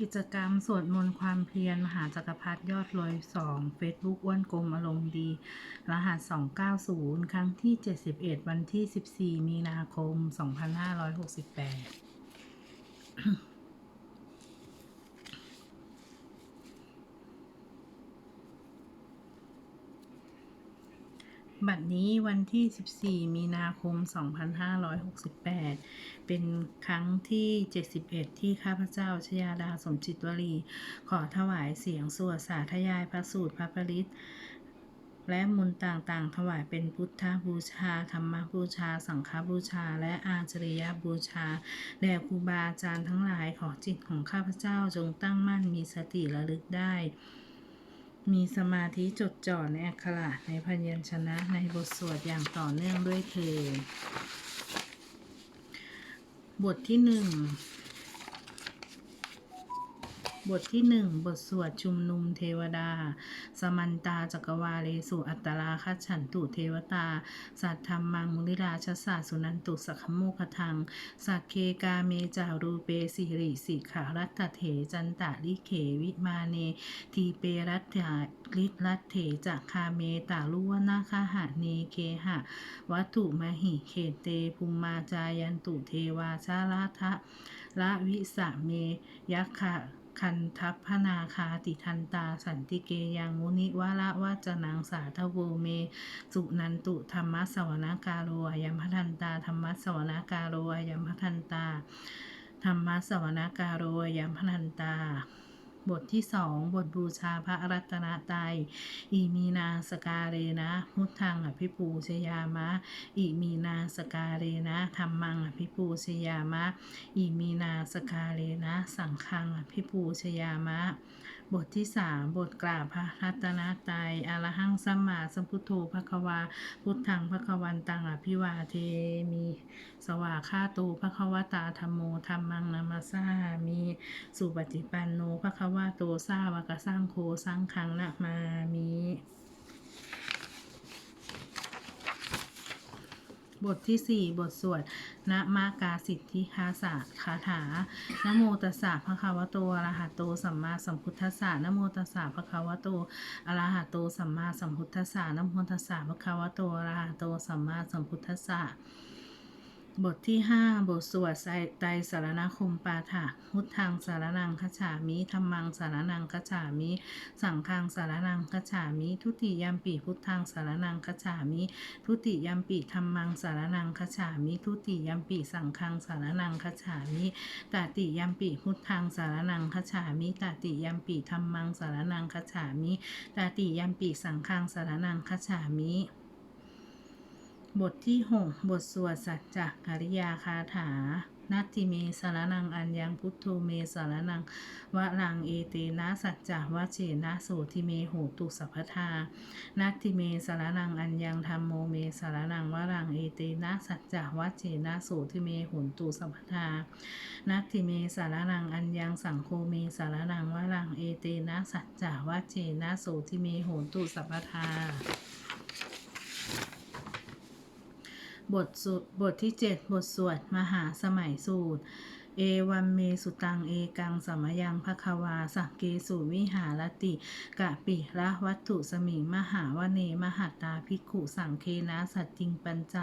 กิจกรรมสวดมนต์ความเพียรมหาจักรพรรดิยอดลอยสองเฟซบุ๊กอ้วนกลมอารมณ์ดี รหัส 290 ครั้งที่ 71 วันที่ 14 มีนาคม 2568 บัดนี้วันที่ 14 มีนาคม 2568 เป็นครั้งที่ 71 ที่ข้าพเจ้าชยาดาสมจิตวลีขอถวายเสียงสวดสาธยายพระสูตรพระปริตและมนต่างๆ ถวายเป็นพุทธบูชา ธรรมบูชา สังฆบูชา และอาจริยบูชา แด่ครูบาอาจารย์ทั้งหลายขอจิตของข้าพเจ้าจงตั้งมั่นมีสติระลึกได้ มีสมาธิจดจ่อในอักขระในพยัญชนะในบทสวดอย่างต่อเนื่องด้วยเถิดบทที่หนึ่ง บทที่หนึ่งบทสวดชุมนุมเทวดา สมันตาจักรวาเลสุอัตตราคัจฉันตุเทวตา สัทธรรมังมุนิราชสาสุนันตุสัคขโมคทัง สักเคกาเมจารูเปสิริสิขารัตเถจันตะลิเขวิมาเน ทีเปรัตถาลิรัตเถจักคาเมตาลุวนาคาหะเนเคหะ วัตถุมหิเขเตภูมิมาจายันตุเทวาชาลาทะละวิสะเมยักขะ คันทัพพนาคาติทันตาสันติเกยังมุนิวะละวะจนังสาทโวเม สุนันตุธรรมสวนากาโรอายัมพัทันตาธรรมสวนากาโรอายัมพัทันตาธรรมสวนากาโรอายัมพทันตา บทที่สองบทบูชาพระรัตนตรัยอิมีนาสกาเรนะ พุทธังอภิปูชยามะ อิมีนาสกาเรนะธรรมังอภิปูชยามะ อิมีนาสกาเรนะ สังฆังอภิปูชยามะ บทที่สามบทกราบพระรัตนตรัยอรหังสัมมาสัมพุทโธภควา พุทธังภควันตังอภิวาเทมี สวาคาตูภควตาธรรมโมธรรมังนามาสามีสุปฏิปันโนภควาโตสาวกสังโคสรังคังนะมามี บทที่ 4 บทสวดนะมากาสิทธิคาสะคาถานะโมตัสสะภะคะวะโตอะระหะโตสัมมาสัมพุทธัสสะนะโมตัสสะภะคะวะโตอะระหะโตสัมมาสัมพุทธัสสะนะโมตัสสะภะคะวะโตอะระหะโตสัมมาสัมพุทธัสสะ บทที่ 5 บทสวดไตรสารณคมปาฐะพุทธังสารนังคฉามิธรรมังสารนังคฉามิ สังฆังสารนังคฉามิ ทุติยัมปิพุทธังสารนังคฉามิ ทุติยัมปิธรรมังสารนังคฉามิ ทุติยัมปิสังฆังสารนังคฉามิตติยัมปิพุทธังสารนังคฉามิตติยัมปิธรรมังสารนังคฉามิตติยัมปิสังฆังสารนังคฉามิ บทที่ 6 บทสวดสัจจกริยาคาถา นัตติเมสารนังอัญญังพุทโธเมสารนังวะลังเอเตนะสัจจะวะเจนะโสทิเมโหตุสัพพทา นัตติเมสารนังอัญญังธรรมโมเมสารนังวะลังเอเตนะสัจจะวะเจนะโสทิเมโหตุสัพพทา นัตติเมสารนังอัญญังสังโฆเมสารนังวะลังเอเตนะสัจจะวะเจนะโสทิเมโหตุสัพพทา บทสุบทที่ 7 บทสวด มหาสมัยสูตร เอวันเมสุตังเอกังสมยังภควาสักเกสุวิหารติ กะปิละวัตถุสมิงมหาวเนมหัตตาภิกขุสังเคนะสัตติงปัญจ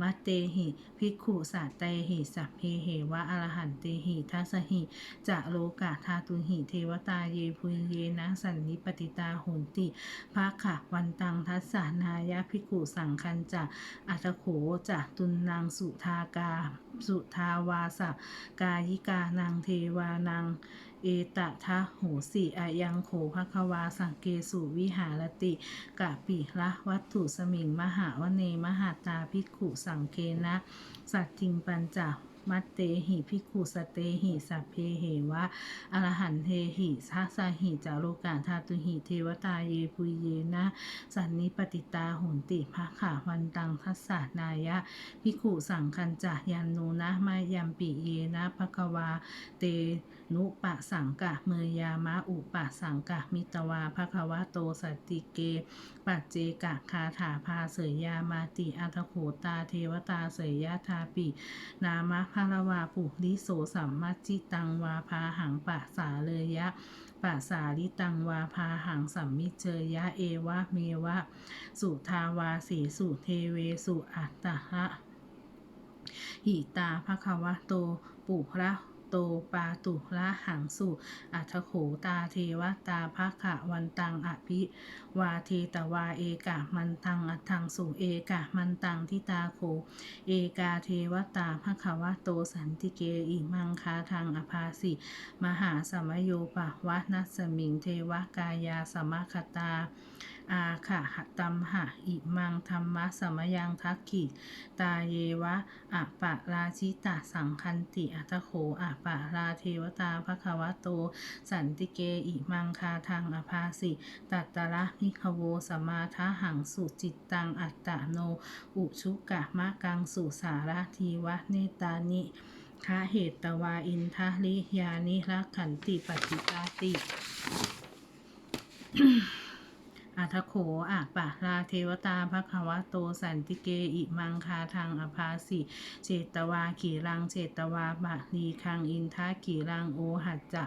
มัตเตหิภิกขุสัตเตหิสัพเพเหวะอรหันเตหิทัสหิจะโลกะทาตุหิเทวตาเยพุยเยนะสันนิปติตาโหนติภาขะวันตังทัสสานายะภิกขุสังคันจะอัตโขจะตุนนางสุทากา สุทาวาสกายิกานางเทวานางเอตะทะโหสิอายังโขภควาสังเกสุวิหารติกะปิละวัตถุสมิงมหาวเนมหาตาภิกขุสังเคนะ สัตทิงปัญจ มัตเตหิพิกุสเตหิสัพเพเหวะอรหันเทหิทัสสหิจารุกาธาตุหิเทวตาเยปุเยนะสันนิปติตาหุนติภะขาวันตังทัสสานายะพิกุสังคัญจะยันโนนะมายัมปิเยนะภะกวาเต นุปะสังกะเมยามะอุปะสังกะมิตวาภควะโตสติเก ปัจเจกะคาถาพาเสยยามาติอัตโขตาเทวตาเสยยะทาปิ นามะพารวาปุริโสสัมมัจจิตังวาพาหังปะสาเลยยะปะสาลิตังวาพาหังสัมมิเจยะเอวะเมวะ สุทาวาสีสุเทเวสุอัตตะระหิตาภควะโต ปุระ โตปาตุระหังสุอัทโขตาเทวตาภคะวันตังอภิวาเทตวาเอกะมันตังอัตถังสุเอกะมันตังทิตาโคเอกาเทวตาภควะโตสันติเกอิมังคาทางอภาสิมหาสมโยปะวะนัสสมิงเทวกายาสมคตา อาขะหะตัมหะอิมังธรรมะสมยังทักขิตาเยวะอะปะราชิตาสังคันติอัตโขอะปะราเทวตาภควะโต สันติเกอิมังคาทางอภาสิตัตตระพิคโวสมาทะหังสุจิตตังอัตตะโน อุชุกะมะกังสุสารทีวะเนตานิคาเหตตวาอินทะลิยานิรักขันติปฏิปาติ ทโขอะปะราเทวตาภควะโตสันติเกอิมังคาทางอภาสิเจตวาขีรังเจตวาบะลีคังอินทาขีรังโอหัจจะ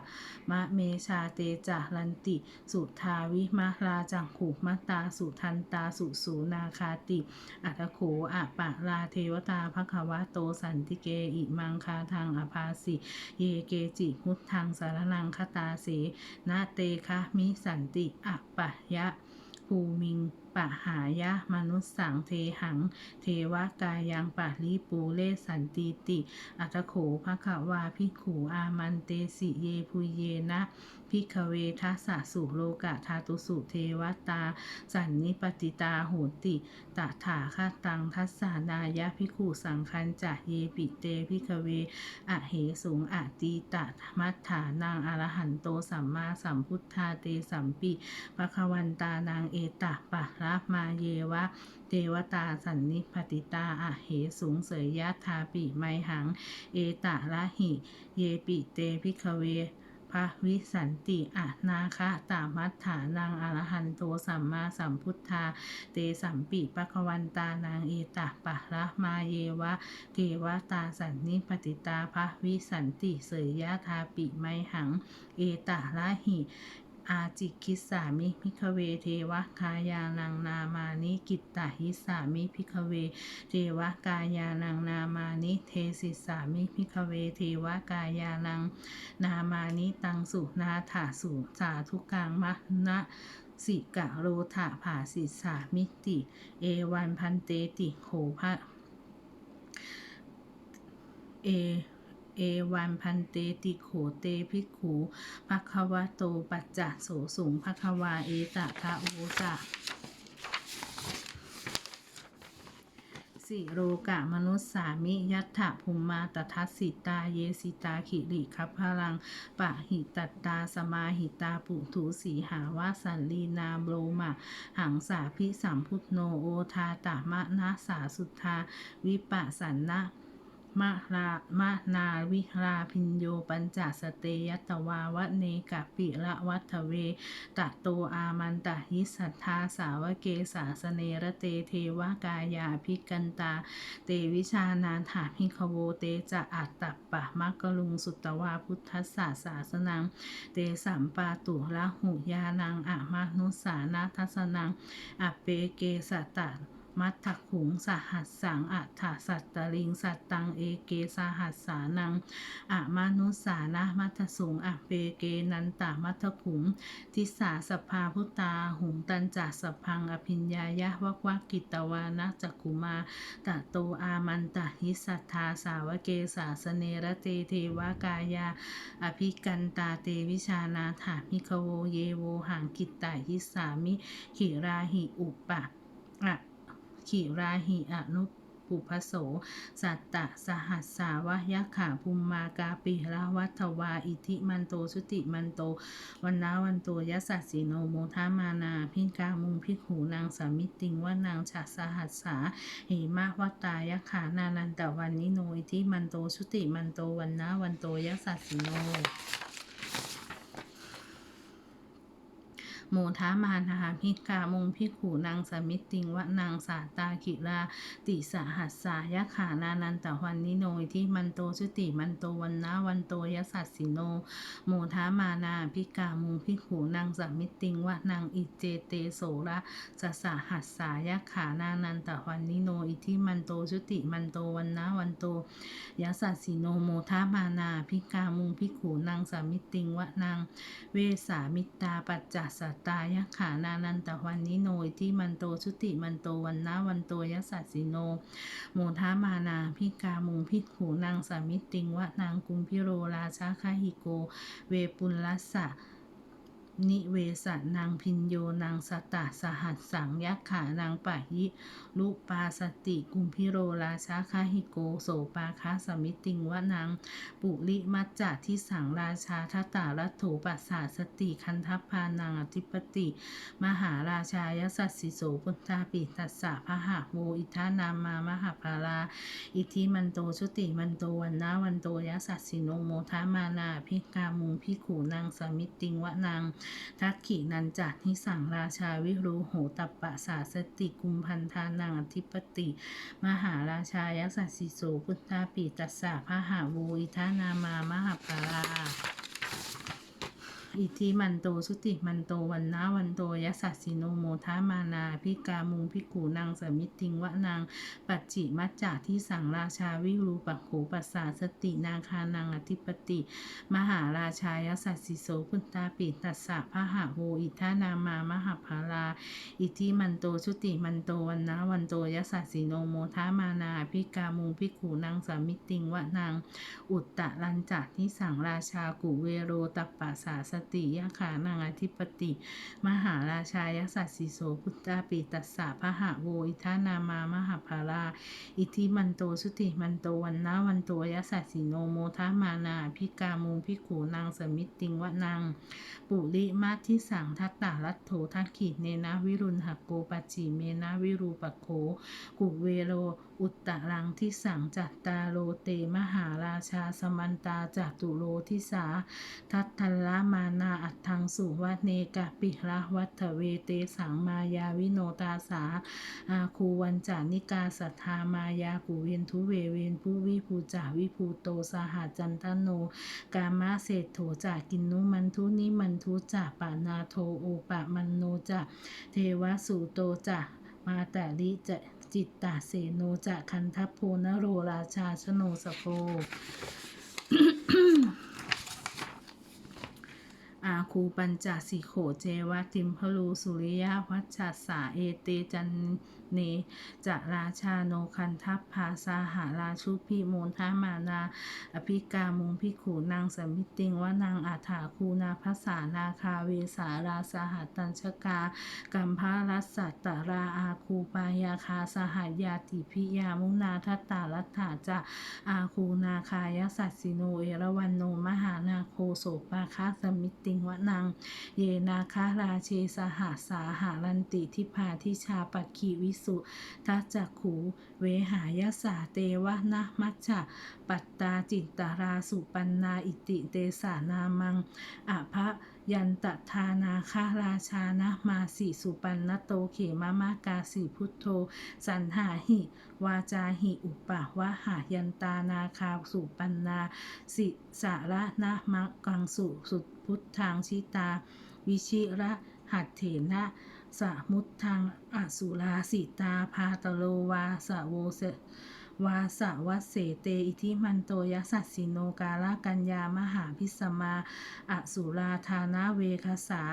มะเมชาเตจะลันติ สุทาวิมะราจังขุมะตาสุทันตาสุสูนาคาติอัทโขอะปะราเทวตาภควะโตสันติเกอิมังคาทางอภาสิเยเกจิมุตทังสารนังคตาเสนาเตคะมิสันติอะปะยะ ภูมิง ปะหายะมนุสสังเทหัง เทวกายังปะลิปูเลสันติติ อัตโขภะคะวาพิขูอามันเตสิเยพุเยนะพิกเวทัสสะสุโลกะทาตุสุเทวตา สันนิปติตาโหติตถาคตังทัสสานายะพิขุสังคันจะเยปิเตพิกเว อะเหสุงอะตีตะมัฏฐานังอรหันโตสัมมาสัมพุทธาเตสัมปิปะควันตานางเอตะปะระมาเยวะ เทวตาสันนิปติตาอะเหสุงเสยยะทาปิไมหัง เอตะระหิ เยปิเตพิกเวพระวิสันติอะนาคะตามัฏฐานังอรหันโตสัมมาสัมพุทธา เตสัมปิปะควันตานางเอตะปะระมาเยวะ เทวตาสันนิปติตาภะวิสันติเสยยะทาปิไมหัง เอตะระหิ อาจิคิสามิพิกเวเทวคายานังนามานิกิตตาหิสามิพิกเวเทวกายานังนามานิเทสิสามิพิกเวเทวกายานังนามานิตังสุนาถาสุสาธุกังมะนะสิกะโรธาผาสิสามิติ เอวันพันเตติโขภะเอ เอวันพันเตติโขเตภิกขุภควะโตปัจจะโสสุงภควาเอตะคะโอจะสิโรกะมนุสสามิยัตถะภูมิมาตทัสสิตาเยสิตาขิริคัพพลังปะหิตัตตาสมาหิตาปุถุสีหาวาสันลีนาโลมะ หังสาพิสัมพุทโนโอทาตามะนาสาสุทธา วิปัสสันนะ มะรามะนาวิราพินโยปัญจสเตยตวาวะเนกะปิละวัฏเวตะโตอามันตะหิสัทธาสาวเกสาสเนระเตเทวกายาภิกันตา เตวิชานาถาพิคโวเตจะอัตตปปะมักกลุงสุตวาพุทธัสสะสาสนัง เตสัมปาตุละหุยานังอะมานุสานาทัสนังอเปเกสตะ มัทธขุงสหัสสังอัฏฐสัตตลิง สัตตังเอเกสหัสสานังอะมานุสานะมัทธสุงอะเปเกนันตามัทธขุง ทิสาสภาพุตา หุงตันจัสพังอภิญญายะวักวักกิตวานะจักกุมาตะโตอามันตะหิสัทธาสาวเกสาสเนระเตเทวากายา อภิกันตาเตวิชานาถามิคโวเยโวหังกิตตาหิสามิขิราหิอุปะอะ ขิราหิอนุปุพโส สัตตะสหัสสาวะยะขาภูมมากาปิระวัตวา อิทิมันโตสุติมันโต วันนาวันโตยะสัสสิโนโมทามานา พิกามุงพิกหูนางสามิติงว่านางฉัสสหัสสาหิมะวัตายะขานานันตะวันนิโน อิทิมันโตสุติมันโต วันนาวันโตยะสัสสิโน โมทามานาพิกามุงพิกขูนางสมิติงวะนางสาตากิราติสหัสสายะขานานันตะวันนิโนอิที่มันโตชุติมันโตวันนาวันโตยสัสสิโนโมทามานาพิกามุงพิกขูนางสมิติงวะนางอิเจเตโสระสสะหัสสายะขานานันตะวันนิโนอิที่มันโตชุติมันโตวันนาวันโตยสัสสิโนโมทามานาพิกามุงพิกขูนางสมิติงวะนางเวสามิตาปัจจัสสตายะขานานันตวันนิโนที่มันโตชุติมันโตวันนาวันโตยสัสสิโน โมทามานาพิกามุงพิขูนางสามิตติงวะนางกุมพิโรราชาคาหิโก เวปุลลัสสะ นิเวสนางพินโยนางสตะสหัสสังยักขานางปะยิลุปาสติกุมพิโรราชาคาหิโกโสปาคาสมิติงวะนางปุริมัจจะที่สังราชาทตารัตโถปัสสาสติคันทัพพานางอธิปติ มหาราชายสัสสิโสพุทธาปิตัสสะพะหะโวอิทานามามหาภาราอิทิมันโตชุติมันโตวันนาวันโตยสัสสิโนโมทามานาพิกามุงพิขูนางสมิติงวะนางทักขินันจัดนิสังราชาวิรูโหตัปปะสาสติกุมพันธานังอธิปติ มหาราชายักษสิโสพุทธาปิตัสสะพะหะโวอิทานามา มหาปารา อิทิมันโตสุติมันโตวันนาวันโตยสัสสิโนโมทามานาพิกามุงพิกูนางสมิติงวะนาง ปัจจิมัจจาที่สังราชาวิรูปักโขปัสสาสตินาคานางอธิปติ มหาราชายสัสสิโสพุทธาปิตัสสะพะหะโวอิทานามามหาภาราอิทิมันโตชุติมันโตวันนาวันโตยสัสสิโนโมทามานาพิกามุงพิกูนางสมิติงวะนาง อุตตะลันจักนิสังราชากุเวโรตัปปะสาสติยะขานางอธิปติ มหาราชายสัสสิโสพุทธาปิตัสสะพะหะโวอิทานามามหาภาราอิทิมันโตสุติมันโตวันนาวันโตยสัสสิโนโมทามานาพิกามุงพิขูนางสมิตติงวะนางปุริมาทิสังทัตตารัตโถทักขิเนนะวิรุณหโกปัจจิเมนะวิรูปโขกุเวโรอุตตะรังทิสังจัตตาโลเตมหาราชาสมันตาจัตุโลทิสา ทัตทัลละมานาอัตถังสุวัเนกะปิระวัฏเวเตสังมายาวิโนตาสาอาคูวันจานิกาสัทธามายากุเวนทุเวเวนผู้วิภูจาวิภูโตสหจันทโน กามาเศรษโถจากินนุมันทุนิมันทุจาปานาโทโอปะมันโนจะเทวสุโตจะมาแต่ลิจะจิตตาเสโนจะคันทัพโพนโรราชาชโนสโพ อาคูปัญจสิโขเจวะติมพลูสุริยาวัชชาสาเอเตจันเนจะราชาโนคันทัพพาสาหาราชุพิโมนทามานา อภิกามุงพิขูนางสมิติงว่านางอาถาคูนาภาษานาคาเวสาราสหัตตัญชกากัมพารัสสัตตราอาคูปายาคาสหายาติพิยามุนาทัตตารัตถาจะอาคูนาคายสัสสิโนเอรวันโนมหานาโคโสปาคาสมิติติงวะนาง เยนาคาราเชสหาสาหารันติทิพาทิชาปักขีวิสุทัจจขู เวหายสาเตวะนะมัจฉะปัตตาจิตตาราสุปันนาอิติเตสานามังอภะยันตทานาคาราชานะมาสิสุปันนโตเขมามากาสิพุทโธ สันหาหิ วาจาหิอุปะวะหายันตานาคาสุปันนา สิสาระนะมะกังสุสุ พุทธังชิตา วิชิระหัตเถนะสมุทธังอสุราสิตาพาตโลวาสะโวเสวาสะวัสเสเต อิทิมันโตยสัสสิโนกาลกัญญามหาพิสมาอสุราธานาเวคสา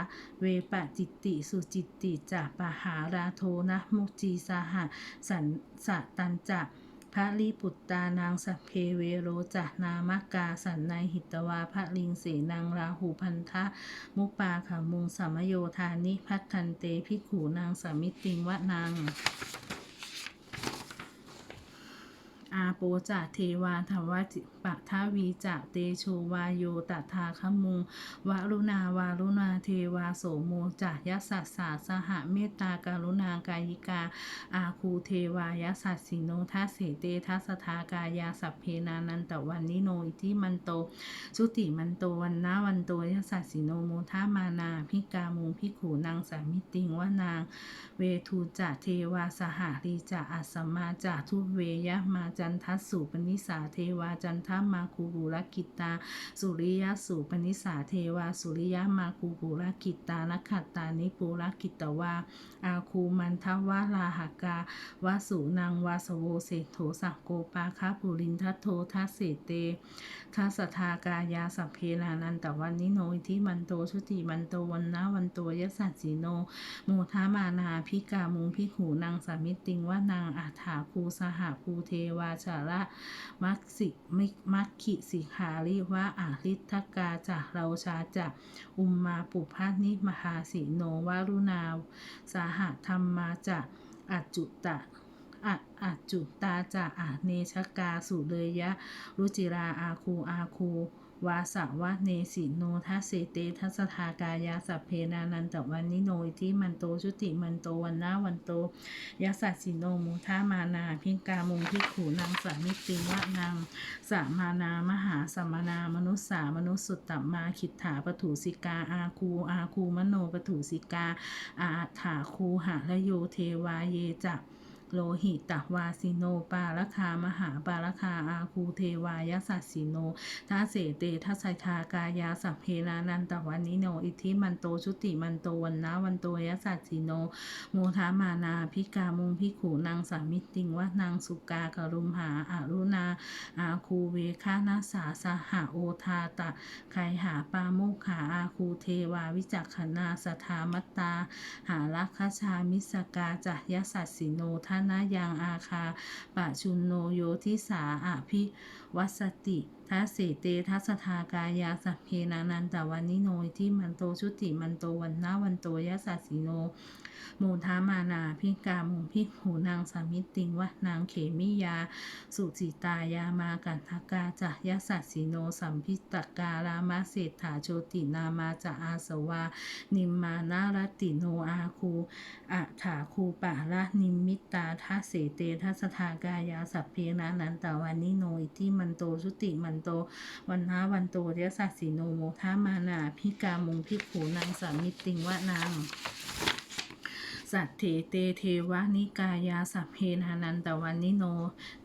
เวปจิตติ สุจิตติจะปะหาราโทนะมุจีสหสันสะตันจะ พระลีปุตตานางสัพเพเวโรจะนามกาสันในหิตวาพระลิงเสนางราหูพันธะ มุปาขามุงสามโยธานิพัทันเตพิขูนางสามิตติงวะนาง อาโปจะเทวาทวจิปะทวีจะเตโชวาโยตถาคมุงวรุณาวารุณาเทวาโสโมจะยสสสาสหเมตตาการุณากายิกา อาคูเทวายสัสสิโนทัสเสเตทัสทากายาสัพเพนานันตวันนิโนอิทิมันโตชุติมันโตวันนาวันโตยสัสสิโนโมทามานาพิกามุงพิขูนางสามิติงวานาง เวทูจะเทวาสหารีจะอัสมาจะทุเวยะมาจจันทัสสุปนิสาเทวาจันทมาคูบุรกิตา สุริยสุปนิสาเทวา สุริยมาคูบุรกิตาลขัตตานิปุรกิตวาอาคูมันทวาลาหากาวาสุนางวาสโวเศโถสักโกปาคาปุรินทัตโททัสเสเตทัสทากายาสัพเพนานันตวันนิโนอิทิมันโตชุติมันโตวันนาวันโตยสัสสิโนโมทามานาพิกามุงพิขูนางสามิติงว่านางอาถาภูสหภูเทวาชาระมักสิมิมักขิสิคาริวะอาริทกาจะเราชาจะอุมมาปุพานิมหาสิโนวารุณาสาหธรรมมาจะอัจจุตะอะอัจจุตาจะอาเนชกาสุเลยยะ รุจิราอาคูอาคู วาสาวะเนสิโนทัสเสเตทัสทากายาสัพเพนานันตวันนิโนอิทิมันโตชุติมันโตวันนาวันโตยัสสสิโนมุทามานาพิงกามุงพิขูนางสามิติวะนางสามานามหาสมนามนุสสามนุสสุตตมมาคิดถาปถูสิกาอาคูอาคูมโนปถูสิกาอาถาคูหะระโยเทวาเยจะ โลหิตวาสิโน ปาลคามหาปาลคาอาคูเทวายสัสสิโนทัเสเตทัสไสทากายาสัพเพนานันตวันนิโน อิทิมันโตชุติมันโตวันนาวันโตยสัสสิโนโมทามานาพิกามุงพิขูนางสามิติงว่านางสุกากรุมหาอารุณาอาคูเวคานาสาสหาโอทาตะไคหาปาโมกขาอาคูเทวาวิจักขณาสทามตา หาลักคชามิสกาจะยสัสสิโนทานายังอาคาปะชุนโนโยทิสาอาภิวัสติทัสเสเตทัสทากายาสัพเพนานันตวันนิโนยที่มันโตชุติมันโตวันนาวันโตยะสัสสิโน โมทามานาพิกามุงพิหูนางสามิติงวะนางเขมิยา สุจิตายามากันทกาจะยสัสสิโนสัมพิตการามาเศรษฐาโชตินามาจะอาสวา นิมมานารติโนอาคูอะถาคูปะละนิมิตาทัเสเตทัสทากายาสัพเพนานันตาวันนิโนอิทิมันโตชุติมันโต วันนาวันโตยสัสสิโนโมทามานาพิกามุงพิขูนางสามิติงวะนาง สัตเถเตเทวนิกายาสัพเพนานันตวันนิโน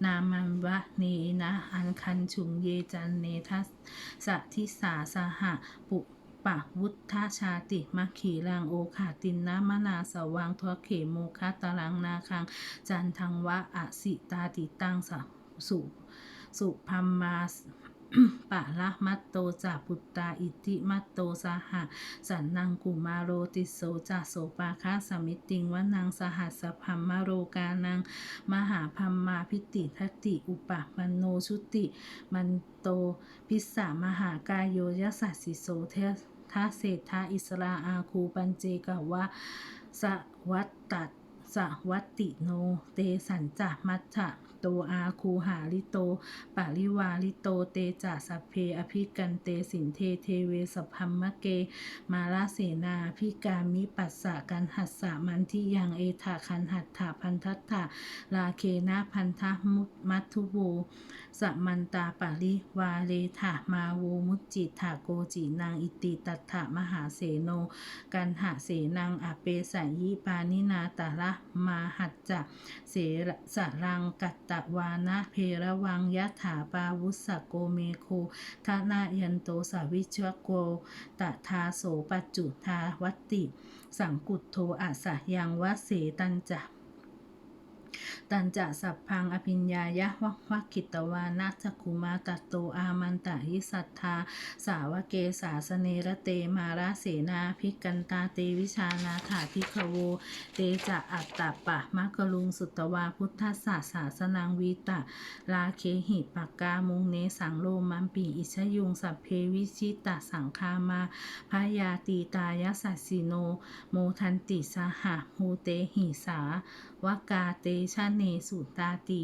นามันวะเนนะอันคันชุงเยจันเนทัสสทิสาสหะปุปะวุฒาชาติมัคขีรังโอขาตินนามนาสวังทวเขโมคาตารังนาคัง จันทังวะอสิตาติตังสัสุสุพัมมา ปะละมัตโตจาปุตตาอิติมัตโตสหะสันนังกุมาโรติโสจาโสปาคาสมิติงวนังสหัสพัมมโรกานัง มหาพัมมาพิติทัติอุปะมันโนชุติ มันโตพิสสามหากายโยยสัสสิโสเททาเศรษฐาอิสราอาคูปัญเจกวะสวัตตสวัตติโน เตสัญจามัจฉะ โต อาคูหาลิโต ปาริวาลิโต เตจะสัพเพ อภิกันเตสินเทเทเวสพัมมะเก มาลาเสนาพิกามิปัสสะกันหัสสะมันทิยังเอถาคันหัตถาพันทัตถาลาเคนะพันทะมุตมัทุโวสมันตาปาริวาเลถามาโวมุจจิถาโกจินางอิติตัตถามหาเสโน กันหะเสนังอเปสัยยิปานินาตาละมาหัจจะเสสรังกัตตะวานะเพระวังยะถาปาวุสโกเมโคทานายันโตสาวิชวโกตะทาโสปจุทาวัตติ สังกุตโทอาสะยังวะเสตันจะ ตันจะสัพพังอภิญญายะวะวะกิตวานาจักคุมาตัตโตอามันตะหิสัทธา สาวเกสาสเนระเตมาราเสนาภิกันตาเตวิชานาถาทิคโว เตจะอัตตะปะมะกะลุงสุตวาพุทธศาสาสนังวีตะลาเคหิปากกามุงเนสังโลมัมปีอิชยุงสัพเพวิชิตะสังคามาพยาตีตายสัสสิโน โมทันติสหะหูเตหิสา วกาเตชะเนสุตาติ